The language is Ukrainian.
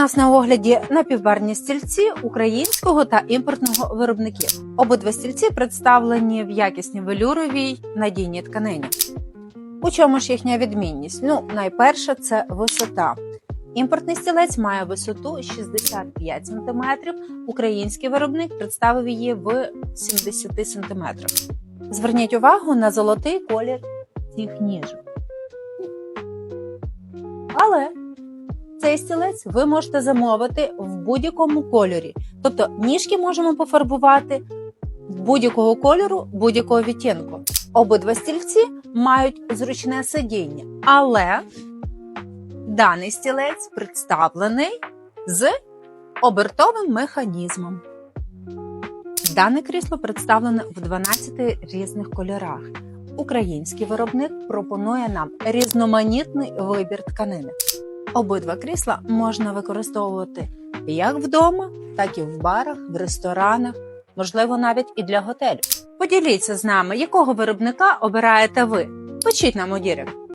нас на огляді напівбарні стільці українського та імпортного виробників. Обидва стільці представлені в якісній велюровій надійній тканині. У чому ж їхня відмінність? Ну, найперше, це висота. Імпортний стілець має висоту 65 см, український виробник представив її в 70 см. Зверніть увагу на золотий колір цих ніжок. Цей стілець ви можете замовити в будь-якому кольорі. Тобто ніжки можемо пофарбувати будь-якого кольору, будь-якого відтінку. Обидва стільці мають зручне сидіння, але даний стілець представлений з обертовим механізмом. Дане крісло представлене в 12 різних кольорах. Український виробник пропонує нам різноманітний вибір тканини. Обидва крісла можна використовувати як вдома, так і в барах, в ресторанах, можливо, навіть і для готелю. Поділіться з нами, якого виробника обираєте ви. Пишіть нам у дірект.